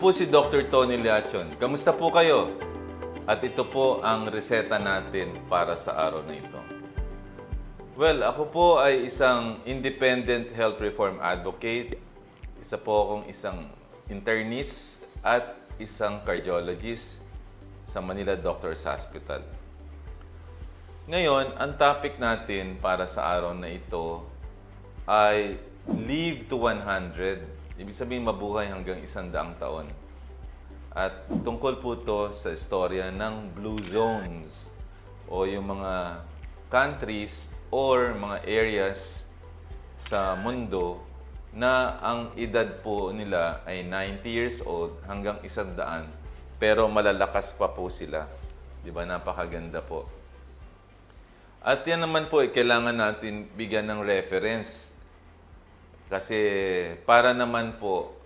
po si Dr. Tony Liachon. Kamusta po kayo? At ito po ang reseta natin para sa araw na ito. Well, ako po ay isang independent health reform advocate. Isa po akong isang internist at isang cardiologist sa Manila Doctors Hospital. Ngayon, ang topic natin para sa araw na ito ay live to 100. Ibig sabihin, mabuhay hanggang isang daang taon. At tungkol po to sa istorya ng blue zones o yung mga countries or mga areas sa mundo na ang edad po nila ay 90 years old hanggang isang daan pero malalakas pa po sila. Di ba? Napakaganda po. At yan naman po, eh, kailangan natin bigyan ng reference. Kasi para naman po,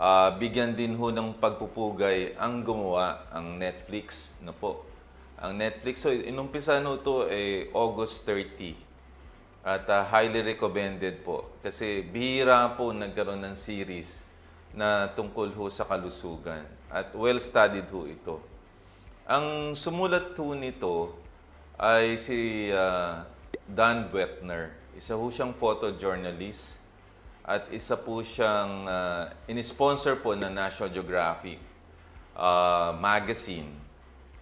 ah, bigyan din ho ng pagpupugay ang gumawa, ang Netflix na po. Ang Netflix, so inumpisa no to eh, August 30. At ah, highly recommended po. Kasi bihira po nagkaroon ng series na tungkol ho sa kalusugan. At well-studied ho ito. Ang sumulat ho nito ay si ah, Dan Wetner. Isa ho siyang photojournalist at isa po siyang uh, in-sponsor po ng National Geographic ah, magazine.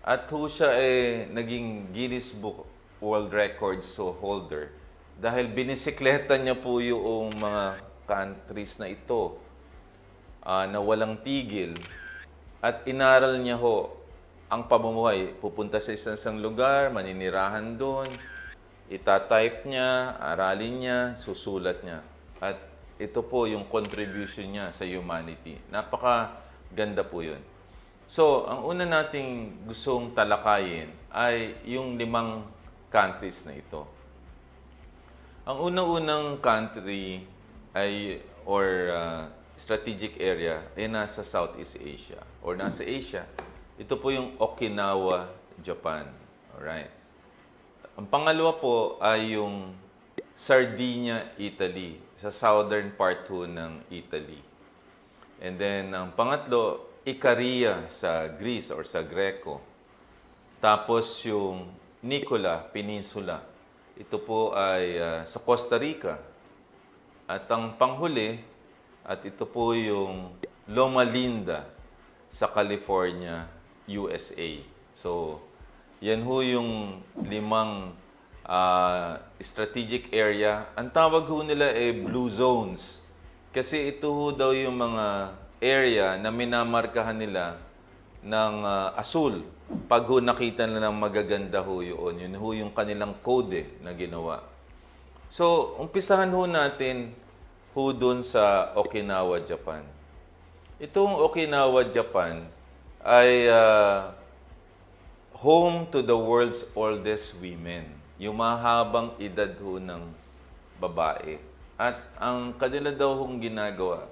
At ho siya ay naging Guinness Book World Records so holder dahil binisikleta niya po yung mga countries na ito ah, na walang tigil at inaral niya ho ang pamumuhay. Pupunta sa isang, isang lugar, maninirahan doon, itatype niya, aralin niya, susulat niya. At ito po yung contribution niya sa humanity. Napaka ganda po yun. So, ang una nating gustong talakayin ay yung limang countries na ito. Ang unang-unang country ay or uh, strategic area ay nasa Southeast Asia or nasa Asia. Ito po yung Okinawa, Japan. Alright. Ang pangalawa po ay yung Sardinia, Italy. Sa southern part ho ng Italy. And then, ang pangatlo, Ikaria sa Greece or sa Greco. Tapos yung Nicola Peninsula. Ito po ay ah, sa Costa Rica. At ang panghuli, at ito po yung Loma Linda sa California, USA. So, yan ho yung limang ah, strategic area. Ang tawag ho nila ay blue zones. Kasi ito ho daw yung mga area na minamarkahan nila ng ah, asul. Pag ho nakita nila ng magaganda ho yun, yun ho yung kanilang code eh, na ginawa. So, umpisahan ho natin ho doon sa Okinawa, Japan. Itong Okinawa, Japan ay ah, home to the world's oldest women. Yung mahabang edad ho ng babae. At ang kanila daw hong ginagawa,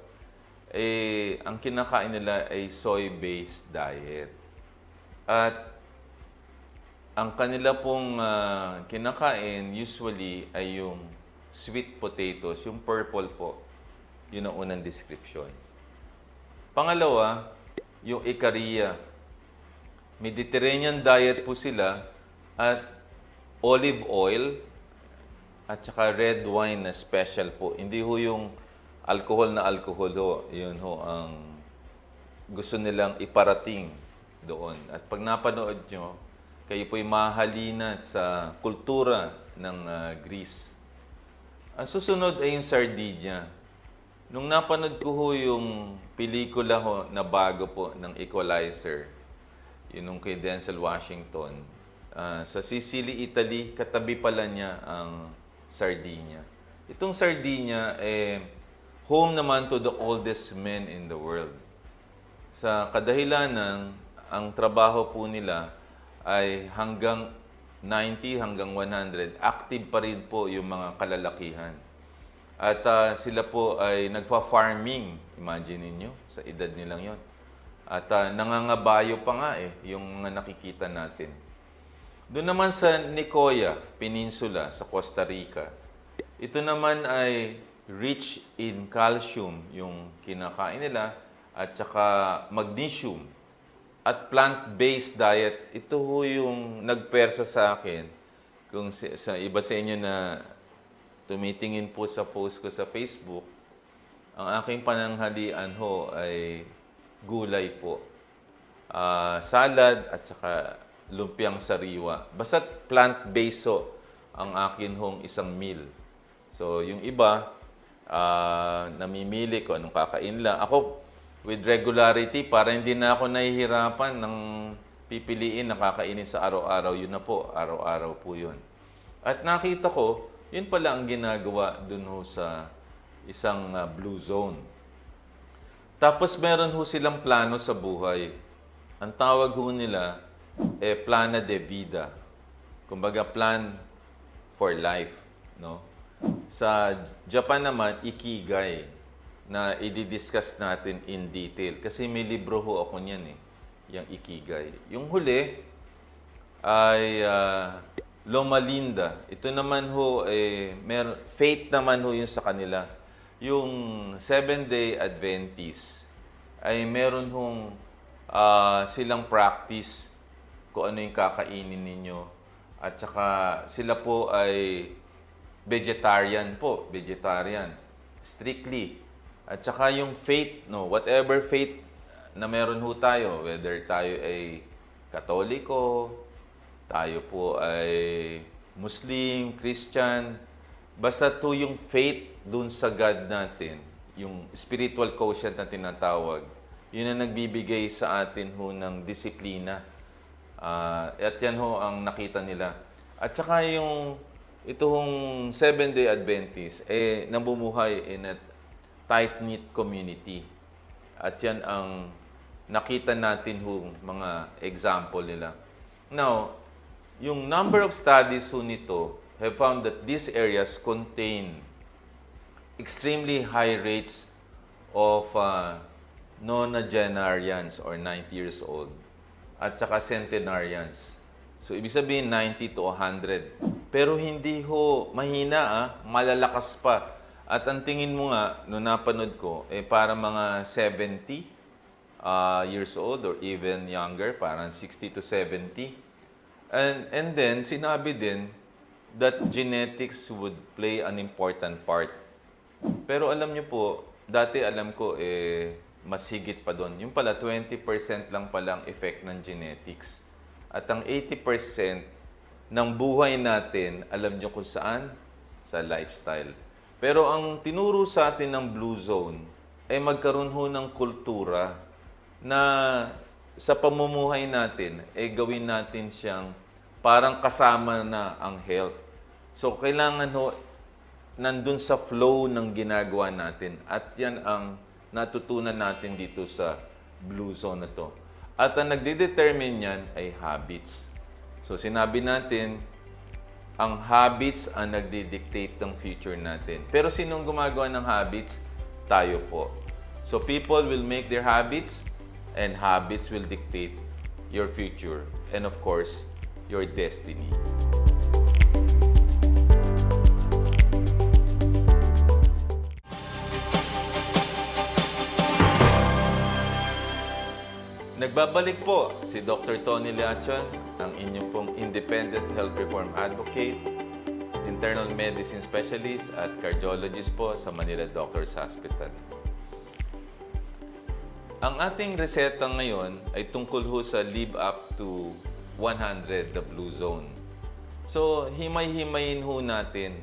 eh, ang kinakain nila ay soy-based diet. At ang kanila pong ah, kinakain usually ay yung sweet potatoes, yung purple po. Yun ang unang description. Pangalawa, yung Ikaria. Mediterranean diet po sila at olive oil at saka red wine na special po. Hindi ho yung alcohol na alcohol ho. Yun ho ang gusto nilang iparating doon. At pag napanood nyo, kayo po'y mahalina sa kultura ng ah, Greece. Ang susunod ay yung Sardinia. Nung napanood ko ho yung pelikula ho na bago po ng Equalizer, yun nung kay Denzel Washington, ah, sa Sicily, Italy, katabi pala niya ang Sardinia. Itong Sardinia, eh, home naman to the oldest men in the world. Sa kadahilanan, ang trabaho po nila ay hanggang 90 hanggang 100. Active pa rin po yung mga kalalakihan. At ah, sila po ay nagfa-farming. Imagine niyo sa edad nilang yon. At ah, nangangabayo pa nga eh, yung mga nakikita natin. Doon naman sa Nicoya Peninsula sa Costa Rica, ito naman ay rich in calcium yung kinakain nila at saka magnesium at plant-based diet, ito ho yung nagpersa sa akin. Kung sa iba sa inyo na tumitingin po sa post ko sa Facebook, ang aking pananghalian ho ay gulay po. Ah, salad at saka lumpiang sariwa. Basta plant-based ho ang akin hong isang meal. So, yung iba, ah, namimili ko anong kakain lang. Ako, with regularity, para hindi na ako nahihirapan ng pipiliin na kakainin sa araw-araw. Yun na po, araw-araw po yun. At nakita ko, yun pala ang ginagawa dun ho sa isang ah, blue zone. Tapos meron ho silang plano sa buhay. Ang tawag ho nila, eh, plana de vida. Kumbaga, plan for life. No? Sa Japan naman, ikigai na i-discuss natin in detail. Kasi may libro ho ako niyan eh, yung ikigai. Yung huli ay ah, Loma Linda. Ito naman ho, eh, mer- faith naman ho yun sa kanila. Yung Seven-Day Adventist ay meron hong ah, silang practice kung ano yung kakainin ninyo. At saka sila po ay vegetarian po, vegetarian, strictly. At saka yung faith, no, whatever faith na meron ho tayo, whether tayo ay katoliko, tayo po ay Muslim, Christian, basta to yung faith dun sa God natin, yung spiritual quotient na tinatawag, yun ang nagbibigay sa atin ho ng disiplina. Ah, at yan ho ang nakita nila. At saka yung ito hong Seven-Day Adventist, eh, namumuhay in a tight-knit community. At yan ang nakita natin ho mga example nila. Now, yung number of studies ho nito have found that these areas contain extremely high rates of uh, nonagenarians or 90 years old at saka centenarians. So, ibig sabihin 90 to 100. Pero hindi ho mahina ah, malalakas pa. At ang tingin mo nga, nung napanood ko, eh para mga 70 ah, years old or even younger, parang 60 to 70. And, and then, sinabi din that genetics would play an important part. Pero alam niyo po, dati alam ko eh mas higit pa doon. Yung pala 20% lang palang effect ng genetics. At ang 80% ng buhay natin, alam niyo kung saan? Sa lifestyle. Pero ang tinuro sa atin ng Blue Zone ay magkaroon ho ng kultura na sa pamumuhay natin, eh gawin natin siyang parang kasama na ang health. So, kailangan ho, nandun sa flow ng ginagawa natin. At yan ang natutunan natin dito sa blue zone na to. At ang nagde-determine yan ay habits. So, sinabi natin, ang habits ang nagdi-dictate ng future natin. Pero sinong gumagawa ng habits? Tayo po. So, people will make their habits and habits will dictate your future and of course, your destiny. Nagbabalik po si Dr. Tony Leachon, ang inyong pong Independent Health Reform Advocate, Internal Medicine Specialist at Cardiologist po sa Manila Doctors Hospital. Ang ating reseta ngayon ay tungkol ho sa live up to 100, the Blue Zone. So, himay-himayin ho natin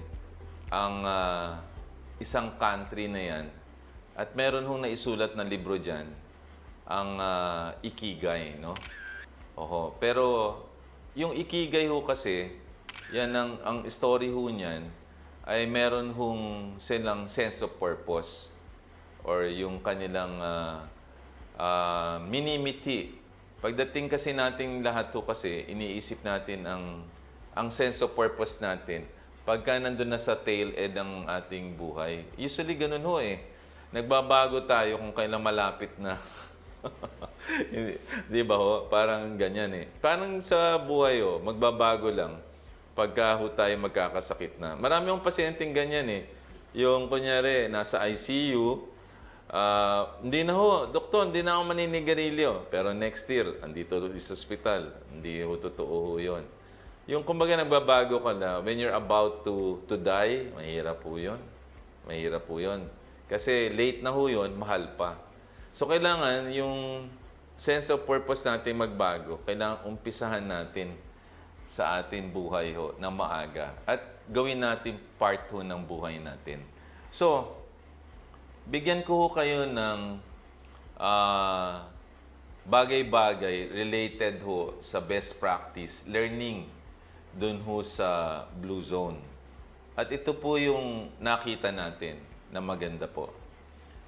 ang ah, isang country na yan. At meron hong naisulat na libro dyan, ang ah, Ikigai, no? Oho. Pero, yung Ikigai ho kasi, yan ang, ang story ho niyan, ay meron hong silang sense of purpose or yung kanilang ah, ah, minimiti. Pagdating kasi nating lahat to kasi, iniisip natin ang ang sense of purpose natin pagka nandun na sa tail end ng ating buhay. Usually ganun ho eh. Nagbabago tayo kung kailan malapit na. Di ba ho? Parang ganyan eh. Parang sa buhay ho, magbabago lang pagka ho tayo magkakasakit na. Marami akong pasyenteng ganyan eh. Yung kunyari, nasa ICU, Ah, hindi na ho, doktor, hindi na ako maninigarilyo. Pero next year, andito sa ospital. Hindi ho totoo ho yun. Yung kumbaga nagbabago ka na, when you're about to to die, mahirap po yun. Mahirap po yun. Kasi late na ho yun, mahal pa. So kailangan yung sense of purpose natin magbago. Kailangan umpisahan natin sa atin buhay ho na maaga. At gawin natin part ho ng buhay natin. So, bigyan ko ho kayo ng ah, bagay-bagay related ho sa best practice learning dun ho sa Blue Zone. At ito po yung nakita natin na maganda po.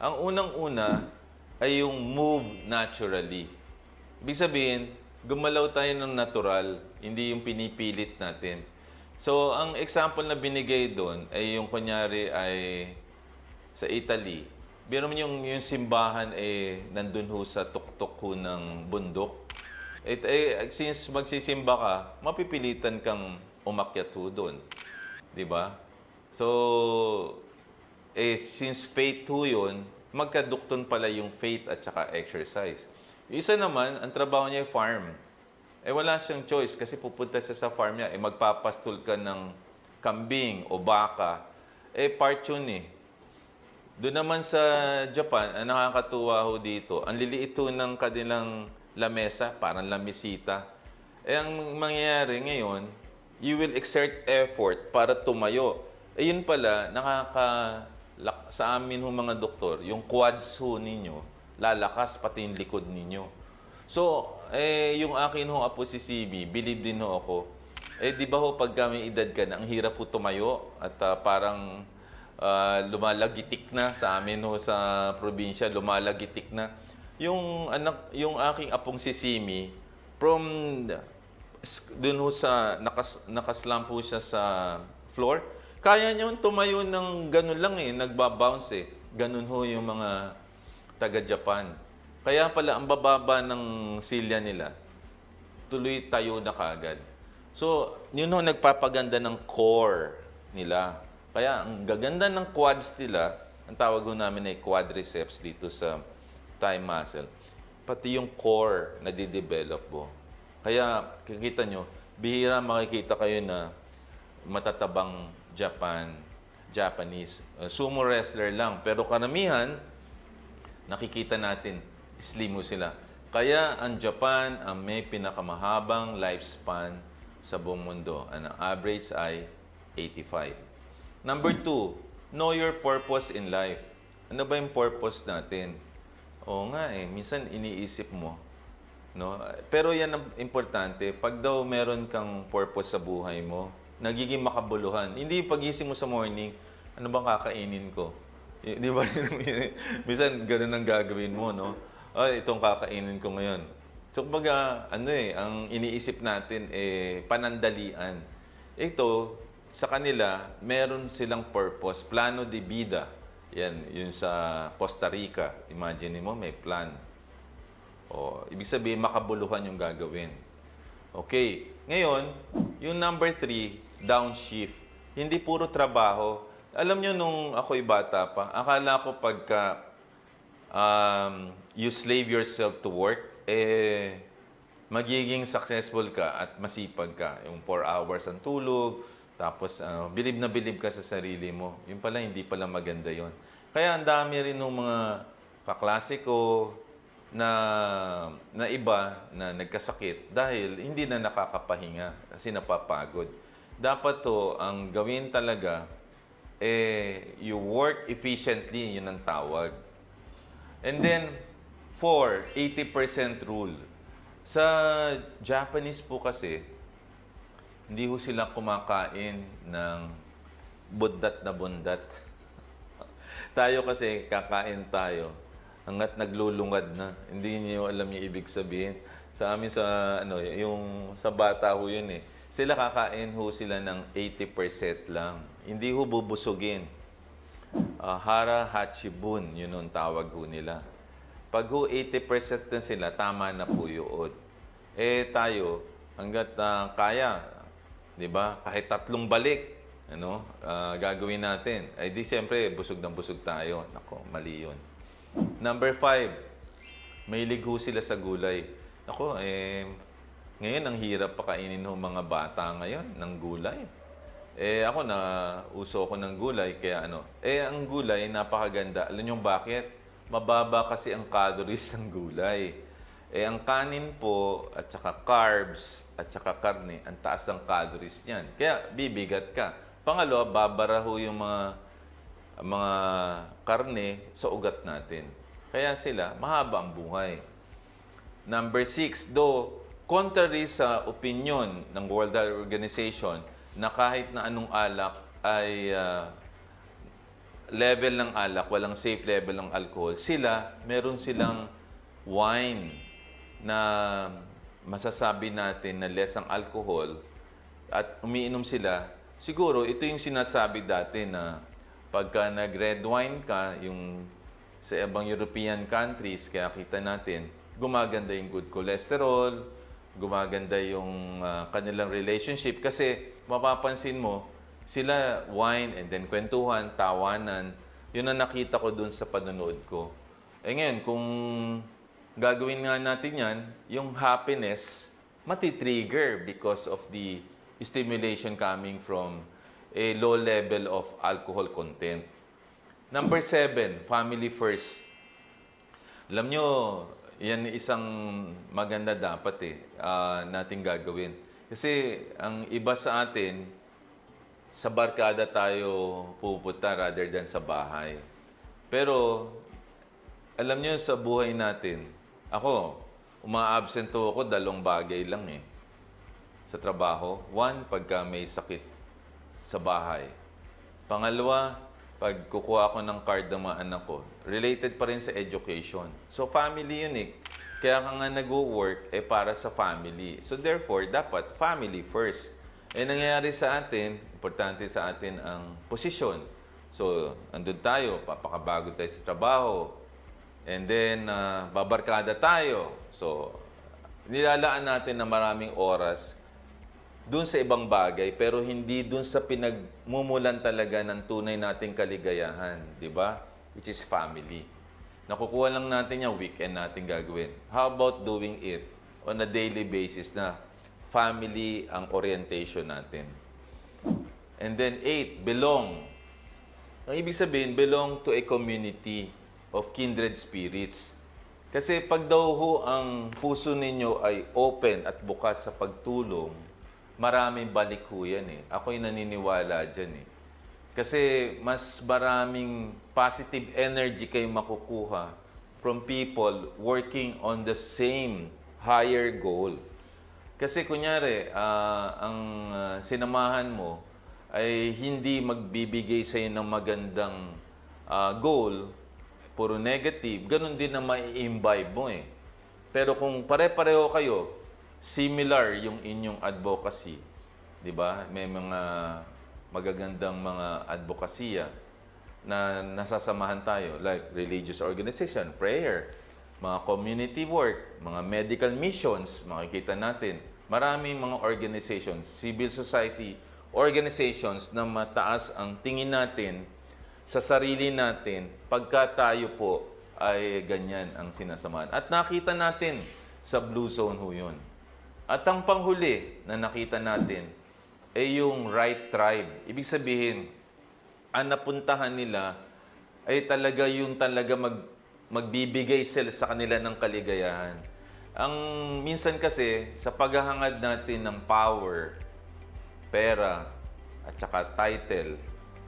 Ang unang-una ay yung move naturally. Ibig sabihin, gumalaw tayo ng natural, hindi yung pinipilit natin. So, ang example na binigay doon ay yung kunyari ay sa Italy. Biro mo yung, yung simbahan eh nandun ho sa tuktok ho ng bundok. Eh, eh, since magsisimba ka, mapipilitan kang umakyat ho doon. Ba? So, eh, since faith ho yun, magkadukton pala yung faith at saka exercise. Isa naman, ang trabaho niya ay farm. Eh wala siyang choice kasi pupunta siya sa farm niya, eh magpapastol ka ng kambing o baka. Eh part yun eh. Doon naman sa Japan, ang nakakatuwa ho dito, ang liliit ho ng kanilang lamesa, parang lamisita. Eh ang mangyayari ngayon, you will exert effort para tumayo. Eh yun pala, nakaka sa amin ho mga doktor, yung quads ho ninyo, lalakas pati yung likod ninyo. So, eh, yung akin ho apo si CB, believe din ho ako. Eh, di ba ho, pag kami edad ka na, ang hirap ho tumayo at ah, parang ah, lumalagitik na sa amin ho sa probinsya, lumalagitik na. Yung anak, yung aking apong si Simi, from dun ho sa, nakas, nakaslam po siya sa floor, kaya niyo tumayo ng ganun lang eh, nagbabounce eh. Ganun ho yung mga taga-Japan. Kaya pala, ang bababa ng silya nila, tuloy tayo na kagad. So, yun ho nagpapaganda ng core nila. Kaya, ang gaganda ng quads nila, ang tawag ho namin ay quadriceps dito sa thigh muscle. Pati yung core na didevelop mo. Kaya, kikita nyo, bihira makikita kayo na matatabang Japan, Japanese. Uh, sumo wrestler lang. Pero karamihan, nakikita natin, slim mo sila. Kaya ang Japan ang may pinakamahabang lifespan sa buong mundo. Ang average ay 85. Number two, know your purpose in life. Ano ba yung purpose natin? Oo nga eh, minsan iniisip mo. No? Pero yan ang importante. Pag daw meron kang purpose sa buhay mo, nagiging makabuluhan. Hindi pagising mo sa morning, ano bang kakainin ko? Di ba? Minsan, ganun ang gagawin mo, no? Ay, itong kakainin ko ngayon. So, kumbaga, ano eh, ang iniisip natin, eh, panandalian. Ito, sa kanila, meron silang purpose, plano de vida. Yan, yun sa Costa Rica. Imagine mo, may plan. O, ibig sabihin, makabuluhan yung gagawin. Okay. Ngayon, yung number three, downshift. Hindi puro trabaho. Alam nyo, nung ako'y bata pa, akala ko pagka um, you slave yourself to work, eh, magiging successful ka at masipag ka. Yung 4 hours ang tulog, tapos uh, bilib na bilib ka sa sarili mo. Yung pala, hindi pala maganda yon. Kaya ang dami rin ng mga kaklase ko na, na iba na nagkasakit dahil hindi na nakakapahinga kasi napapagod. Dapat to, ang gawin talaga, eh, you work efficiently, yun ang tawag. And then, four, 80% rule. Sa Japanese po kasi, hindi ho sila kumakain ng bundat na bundat. tayo kasi, kakain tayo hanggat naglulungad na. Hindi niyo alam yung ibig sabihin. Sa amin sa, ano, yung sa bata ho yun eh. Sila kakain ho sila ng 80% lang. Hindi ho bubusugin. Ah, hara hachibun, yun ang tawag ho nila. Pag ho 80% na sila, tama na po yun. Eh tayo, hanggat ah, kaya, di ba? Kahit tatlong balik, ano, ah, gagawin natin. Ay di siyempre, busog ng busog tayo. Nako, mali yun. Number five, may ho sila sa gulay. Ako, eh, ngayon ang hirap pakainin ng mga bata ngayon ng gulay. Eh ako na uso ako ng gulay kaya ano. Eh ang gulay napakaganda. Alam niyo bakit? Mababa kasi ang calories ng gulay. Eh ang kanin po at saka carbs at saka karne, ang taas ng calories niyan. Kaya bibigat ka. Pangalawa, babara ho yung mga mga karne sa ugat natin. Kaya sila, mahaba ang buhay. Number six, though, contrary sa opinion ng World Health Organization na kahit na anong alak ay ah, level ng alak, walang safe level ng alcohol, sila, meron silang wine na masasabi natin na less ang alcohol at umiinom sila, siguro ito yung sinasabi dati na pagka nag-red wine ka, yung sa ibang European countries, kaya kita natin, gumaganda yung good cholesterol, gumaganda yung ah, kanilang relationship. Kasi mapapansin mo, sila wine and then kwentuhan, tawanan, yun ang nakita ko dun sa panonood ko. Eh ngayon, kung gagawin nga natin yan, yung happiness, matitrigger because of the stimulation coming from a low level of alcohol content. Number seven, family first. Alam nyo, yan isang maganda dapat eh, ah, nating gagawin. Kasi ang iba sa atin, sa barkada tayo pupunta rather than sa bahay. Pero, alam nyo, sa buhay natin, ako, uma-absent ako dalawang bagay lang eh. Sa trabaho. One, pagka may sakit sa bahay. Pangalawa, pag kukuha ko ng card ng mga anak ko, related pa rin sa education. So, family yun eh. Kaya ka nga nag-work eh para sa family. So, therefore, dapat family first. Eh, nangyayari sa atin, importante sa atin ang posisyon. So, andun tayo, papakabago tayo sa trabaho. And then, ah, babarkada tayo. So, nilalaan natin na maraming oras dun sa ibang bagay, pero hindi dun sa pinagmumulan talaga ng tunay nating kaligayahan, di ba? Which is family. Nakukuha lang natin yung weekend natin gagawin. How about doing it on a daily basis na family ang orientation natin? And then eight, belong. Ang ibig sabihin, belong to a community of kindred spirits. Kasi pag daw ho ang puso ninyo ay open at bukas sa pagtulong, maraming balik ho yan eh. Ako'y naniniwala dyan eh. Kasi mas maraming positive energy kayo makukuha from people working on the same higher goal. Kasi kunyari, ah, ang ah, sinamahan mo ay hindi magbibigay sa ng magandang ah, goal, puro negative, ganun din na mai-imbibe mo eh. Pero kung pare-pareho kayo, similar yung inyong advocacy, di ba? May mga magagandang mga advokasya na nasasamahan tayo, like religious organization, prayer, mga community work, mga medical missions, makikita natin. Maraming mga organizations, civil society organizations na mataas ang tingin natin sa sarili natin pagka tayo po ay ganyan ang sinasamahan. At nakita natin sa Blue Zone ho yun. At ang panghuli na nakita natin ay yung right tribe. Ibig sabihin, ang napuntahan nila ay talaga yung talaga mag, magbibigay sila sa kanila ng kaligayahan. Ang minsan kasi, sa paghahangad natin ng power, pera, at saka title,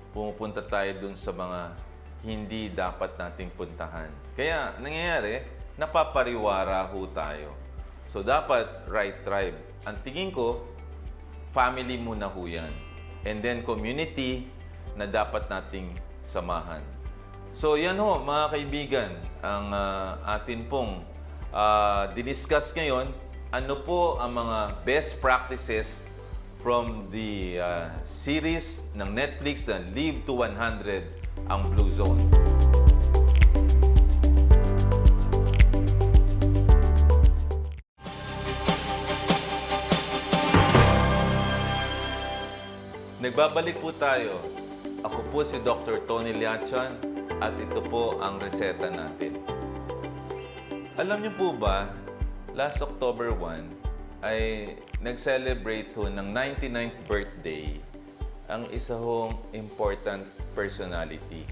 pumupunta tayo dun sa mga hindi dapat nating puntahan. Kaya, nangyayari, napapariwara ho tayo. So, dapat right tribe. Ang tingin ko, family muna ho yan. And then, community na dapat nating samahan. So, yan ho, mga kaibigan, ang ah, atin pong ah, diniscuss ngayon. Ano po ang mga best practices from the ah, series ng Netflix na Live to 100 ang Blue Zone. Nagbabalik po tayo. Ako po si Dr. Tony Liachan at ito po ang reseta natin. Alam niyo po ba, last October 1 ay nag-celebrate ho ng 99th birthday ang isa hong important personality.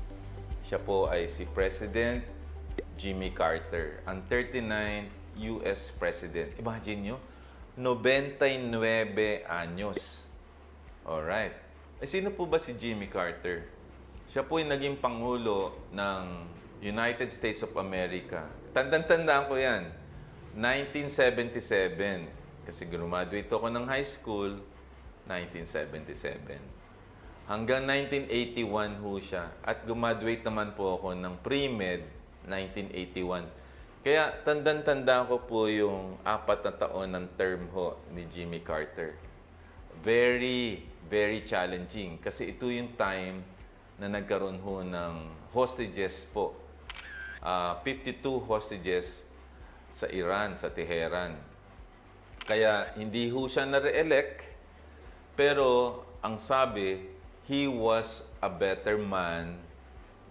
Siya po ay si President Jimmy Carter, ang 39 US President. Imagine nyo, 99 anyos. Alright. Eh, sino po ba si Jimmy Carter? Siya po ay naging Pangulo ng United States of America. Tandang-tandaan ko yan. 1977. Kasi graduate ako ng high school, 1977. Hanggang 1981 ho siya. At gumraduate naman po ako ng pre-med, 1981. Kaya tandang-tanda ko po yung apat na taon ng term ho ni Jimmy Carter. Very, very challenging. Kasi ito yung time na nagkaroon ho ng hostages po. Ah, 52 hostages sa Iran, sa Tehran. Kaya hindi ho siya na-re-elect, pero ang sabi, he was a better man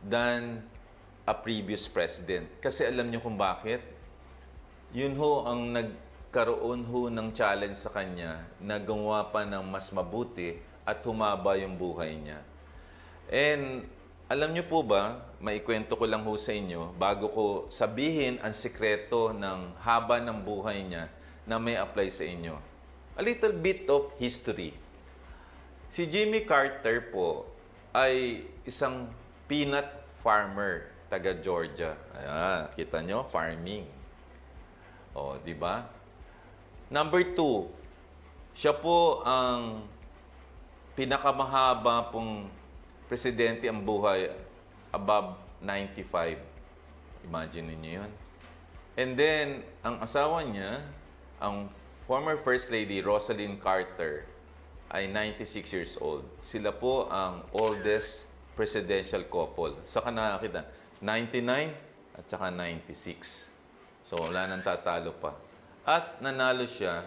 than a previous president. Kasi alam niyo kung bakit? Yun ho ang nagkaroon ho ng challenge sa kanya na gumawa pa ng mas mabuti at humaba yung buhay niya. And alam niyo po ba, maikwento ko lang ho sa inyo, bago ko sabihin ang sikreto ng haba ng buhay niya na may apply sa inyo. A little bit of history. Si Jimmy Carter po ay isang peanut farmer taga Georgia. Ayan, kita nyo, farming. O, di ba? Number two, siya po ang pinakamahaba pong presidente ang buhay above 95. Imagine niyo yun. And then, ang asawa niya, ang former First Lady Rosalind Carter, ay 96 years old. Sila po ang oldest presidential couple. Saka nakakita, 99 at saka 96. So, wala nang tatalo pa. At nanalo siya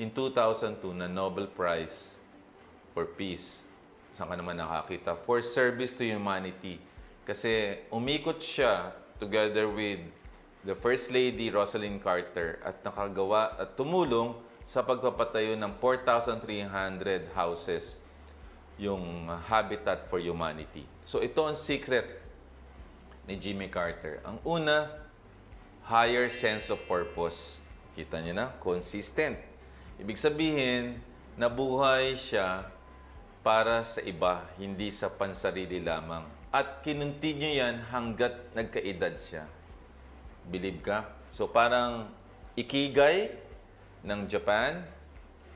in 2002 na Nobel Prize for Peace. Saan ka naman nakakita? For service to humanity. Kasi umikot siya together with the First Lady Rosalind Carter at nakagawa at tumulong sa pagpapatayo ng 4,300 houses yung Habitat for Humanity. So ito ang secret ni Jimmy Carter. Ang una, higher sense of purpose. Kita niyo na, consistent. Ibig sabihin, nabuhay siya para sa iba, hindi sa pansarili lamang. At kinuntinyo yan hanggat nagkaedad siya. Believe ka? So parang ikigay ng Japan,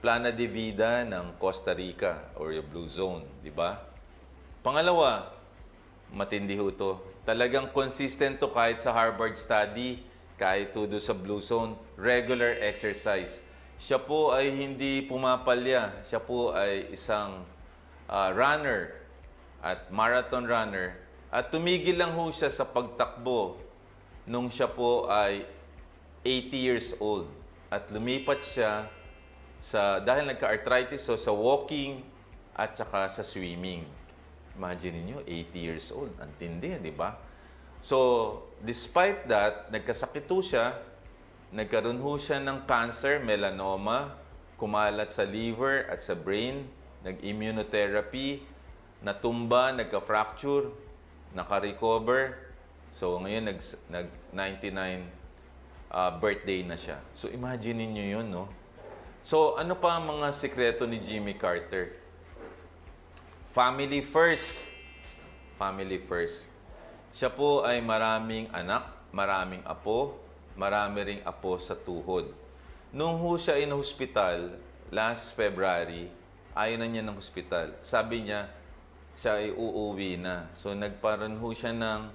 plana de vida ng Costa Rica or yung Blue Zone, di ba? Pangalawa, matindi ho to. Talagang consistent to kahit sa Harvard study, kahit to do sa Blue Zone, regular exercise. Siya po ay hindi pumapalya. Siya po ay isang ah, runner at marathon runner. At tumigil lang ho siya sa pagtakbo nung siya po ay 80 years old. At lumipat siya sa, dahil nagka-arthritis, so sa walking at saka sa swimming. Imagine niyo 80 years old. Ang tindi, di ba? So, despite that, nagkasakit ho siya, nagkaroon ho siya ng cancer, melanoma, kumalat sa liver at sa brain, nag-immunotherapy, natumba, nagka-fracture, naka-recover. So, ngayon, nag, nag 99 uh, birthday na siya. So, imagine niyo yun, no? So, ano pa ang mga sikreto ni Jimmy Carter? Family first. Family first. Siya po ay maraming anak, maraming apo, marami ring apo sa tuhod. Nung ho siya in hospital, last February, ayaw na niya ng hospital. Sabi niya, siya ay uuwi na. So, nagparoon ho siya ng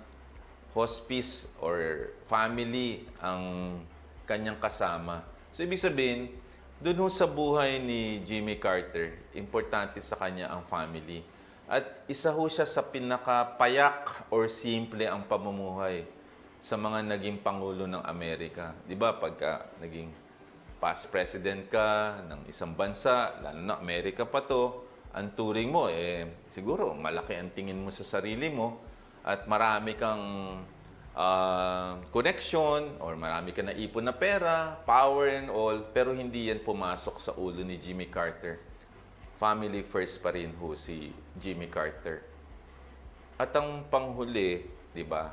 hospice or family ang kanyang kasama. So, ibig sabihin, doon sa buhay ni Jimmy Carter, importante sa kanya ang family. At isa ho siya sa pinakapayak or simple ang pamumuhay sa mga naging Pangulo ng Amerika. Di ba, pagka naging past president ka ng isang bansa, lalo na Amerika pa to, ang turing mo, eh, siguro malaki ang tingin mo sa sarili mo at marami kang ah, connection or marami ka na ipon na pera, power and all, pero hindi yan pumasok sa ulo ni Jimmy Carter. Family first pa rin ho si Jimmy Carter. At ang panghuli, di ba,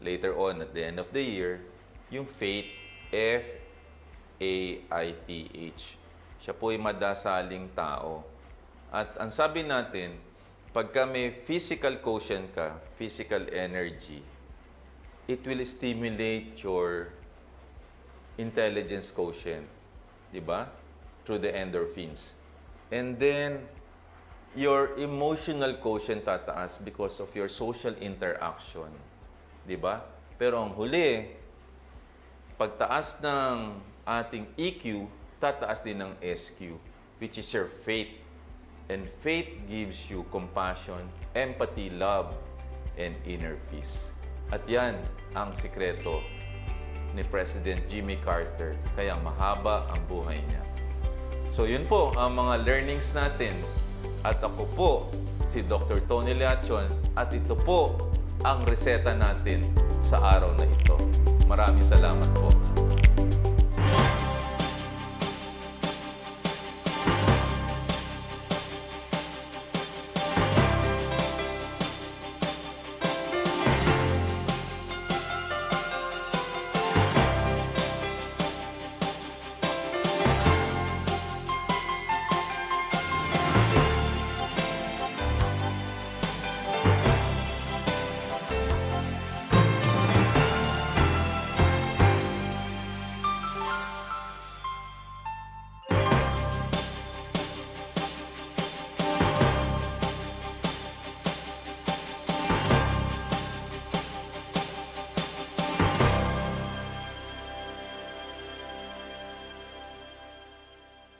later on at the end of the year, yung faith, F-A-I-T-H. Siya po ay madasaling tao. At ang sabi natin, pagka may physical quotient ka, physical energy, it will stimulate your intelligence quotient, di ba? Through the endorphins. And then, your emotional quotient tataas because of your social interaction. Di ba? Pero ang huli, pagtaas ng ating EQ, tataas din ng SQ, which is your faith. And faith gives you compassion, empathy, love, and inner peace. At yan ang sikreto ni President Jimmy Carter, kaya mahaba ang buhay niya. So yun po ang mga learnings natin. At ako po si Dr. Tony Leachon at ito po ang reseta natin sa araw na ito. Maraming salamat po.